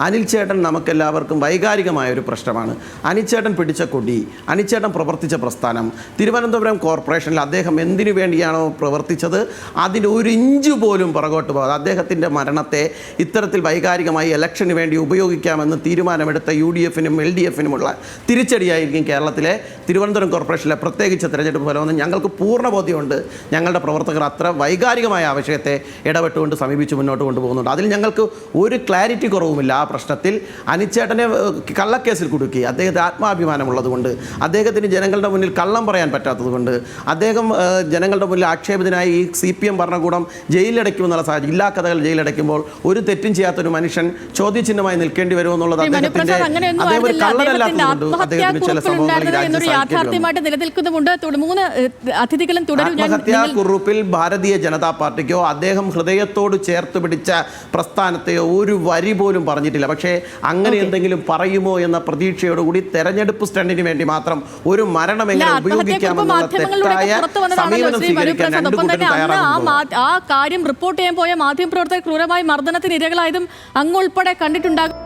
അനിൽ ചേട്ടൻ നമുക്കെല്ലാവർക്കും വൈകാരികമായ ഒരു പ്രശ്നമാണ്. അനിച്ചേട്ടൻ പിടിച്ച കൊടി അനിച്ചേട്ടൻ പ്രവർത്തിച്ച പ്രസ്ഥാനം തിരുവനന്തപുരം കോർപ്പറേഷനിൽ അദ്ദേഹം എന്തിനു വേണ്ടിയാണോ പ്രവർത്തിച്ചത്? അതിന്റെ ഒരു ഇഞ്ച് പോലും പുറകോട്ട് പോകാതെ അദ്ദേഹത്തിന്റെ മരണത്തെ ഇത്തരത്തിൽ വൈകാരികമായി ഇലക്ഷന് വേണ്ടി ഉപയോഗിക്കാമെന്ന് തീരുമാനമെടുത്ത യു ഡി എഫിനും എൽ ഡി എഫിനുമുള്ള തിരിച്ചടിയായിരിക്കും കേരളത്തിലെ തിരുവനന്തപുരം കോർപ്പറേഷനിലെ പ്രത്യേകിച്ച് തെരഞ്ഞെടുപ്പ് ഫലമെന്ന് ഞങ്ങൾക്ക് പൂർണ ബോധ്യമുണ്ട്. ഞങ്ങളുടെ പ്രവർത്തകർ അത്ര വൈകാരികമായ ആവശ്യത്തെ ഇടപെട്ടുകൊണ്ട് സമീപിച്ച് മുന്നോട്ട് കൊണ്ടുപോകുന്നുണ്ട്. അതിൽ ഞങ്ങൾക്ക് ഒരു ക്ലാരിറ്റി കുറവുമില്ല. ആ പ്രശ്നത്തിൽ അനിച്ചേട്ടനെ കള്ളക്കേസിൽ കുടുക്കി. അദ്ദേഹത്തെ ആത്മാഭിമാനമുള്ളതുകൊണ്ട് അദ്ദേഹത്തിന് ജനങ്ങളുടെ മുന്നിൽ കള്ളം പറയാൻ പറ്റാത്തതുകൊണ്ട് അദ്ദേഹം ജനങ്ങളുടെ മുന്നിൽ ആക്ഷേപത്തിനായി ഈ സി പി എം ഭരണകൂടം ജയിലിലടയ്ക്കുമെന്നുള്ള സാഹചര്യം ഇല്ലാ കഥകൾ ജയിലടയ്ക്കുമ്പോൾ ഒരു തെറ്റും ചെയ്യാത്തൊരു മനുഷ്യൻ ചോദ്യചിഹ്നമായി നിൽക്കേണ്ടി വരുമെന്നുള്ളത് അദ്ദേഹത്തിന്റെ അദ്ദേഹം ഒരു കള്ളനല്ലാത്തതുകൊണ്ട് അദ്ദേഹത്തിന് ചില സംഭവങ്ങൾ നിലനിൽക്കുന്നുമുണ്ട് മൂന്ന് ഏഹ്, അതിഥികളും തുടരും. ഞാൻ ആത്മഹത്യാ കുറിപ്പിൽ ഭാരതീയ ജനതാ പാർട്ടിക്കോ അദ്ദേഹം ഹൃദയത്തോട് ചേർത്ത് പിടിച്ച പ്രസ്ഥാനത്തെയോ ഒരു വരി പോലും പറഞ്ഞിട്ടില്ല. പക്ഷേ അങ്ങനെ എന്തെങ്കിലും പറയുമോ എന്ന പ്രതീക്ഷയോടുകൂടി തെരഞ്ഞെടുപ്പ് സ്റ്റണ്ടിന് വേണ്ടി മാത്രം ഒരു മരണം ഇല്ല, എങ്ങനെ ഉപയോഗിക്കാമെന്നുള്ള തെറ്റായ സമീപനം സ്വീകരിക്കാൻ രണ്ടു കൂട്ടരും ആ കാര്യം റിപ്പോർട്ട് ചെയ്യാൻ പോയ മാധ്യമപ്രവർത്തകർ ക്രൂരമായി മർദ്ദനത്തിന് ഇരകളായതും അങ്ങുൾപ്പെടെ കണ്ടിട്ടുണ്ടാകും.